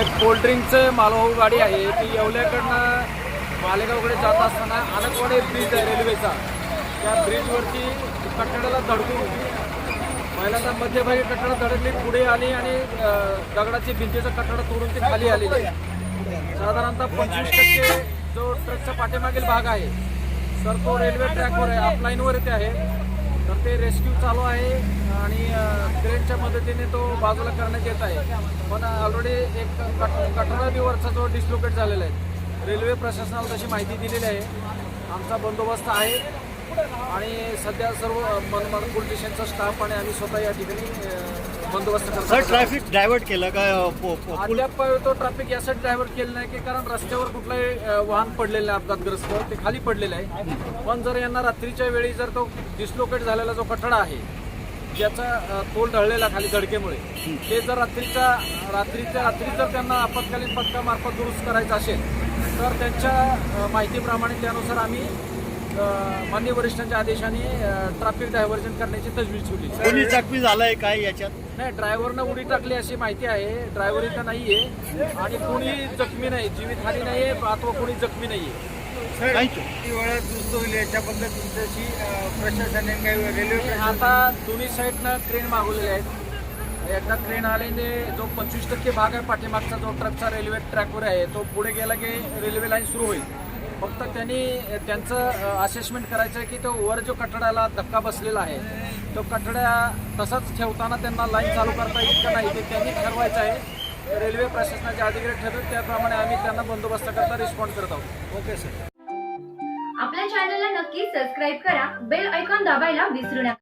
एक कोल्ड्रिंकचं मालवाहू गाडी आहे. ती येवल्याकडनं मालेगावकडे जात असताना आनंदवाडे ब्रिज आहे रेल्वेचा त्या ब्रिजवरती कठड्याला धडकून पहिल्यांदा मध्यभागी कठडा धडकली पुढे आली आणि दगडाची भिंतीचं कठडा तोडून ती खाली आलेली साधारणतः पंचवीस टक्के जो ट्रकचा पाठीमागील भाग आहे तर तो रेल्वे ट्रॅकवर आहे. अपलाईनवर येथे आहे. ते रेस्क्यू चालू आहे आणि क्रेनच्या मदतीने तो बाजूला करण्यात येत आहे. पण ऑलरेडी एक कट कठडा दिवरचा जो डिस्लोकेट झालेला आहे रेल्वे प्रशासनाला तशी माहिती दिलेली आहे. आमचा बंदोबस्त आहे आणि सध्या सर्व मनमाड पोलीस स्टेशनचा स्टाफ आणि आम्ही स्वतः या ठिकाणी बंदोबस्त सर ट्रॅफिक डायव्हर्ट केलं का अ, पो- पो- पूल अद्याप तो ट्रॅफिक यासाठी ड्रायव्हर केलं नाही की कारण रस्त्यावर कुठलंही अ, वाहन पडलेलं नाही अपघातग्रस्त ते खाली पडलेलं आहे. पण जर यांना रात्रीच्या वेळी जर तो डिस्लोकेट झालेला जो कठडा आहे ज्याचा अ, तोल ढळलेला खाली धडकेमुळे ते जर रात्रीच्या रात्रीच्या रात्री जर त्यांना आपत्कालीन पथकामार्फत दुरुस्त करायचं असेल तर त्यांच्या अ, माहितीप्रमाणे त्यानुसार आम्ही अ, मान्य वरिष्ठांच्या आदेशाने ट्रॅफिक डायव्हर्जन करण्याची तजवीज ठेवली. कोणी जखमी झालंय काय याच्यात? नाही ड्रायव्हरनं उडी टाकली अशी माहिती आहे. ड्रायव्हर इथं नाहीये आणि कोणी जखमी नाही जीवितहानी नाहीये अथवा कोणी जखमी दुरुस्त होईल याच्याबद्दल तुमच्याशी प्रशासनाने काही रेल्वे आता दोन्ही साईडनं ट्रेन मागवलेल्या आहेत. एकदा ट्रेन आल्याने जो पंचवीस टक्के भाग आहे पाठीमागचा जो ट्रकचा रेल्वे ट्रॅकवर आहे तो पुढे गेला की रेल्वे लाईन सुरू होईल. फक्त त्यांनी त्यांचं असेसमेंट करायचं आहे की तो वर जो कठड्याला धक्का बसलेला आहे तो कठड्या तसाच ठेवताना त्यांना लाईन चालू करता येईल का नाही ते त्यांनी ठरवायचं आहे. रेल्वे प्रशासनाचे अधिकारी ठरवतील त्याप्रमाणे आम्ही त्यांना बंदोबस्त करता रिस्पॉन्ड करत आहोत. Okay sir. आपल्या चॅनलला नक्की सबस्क्राईब करा बेल ऐकॉन दाबायला विसरू नका.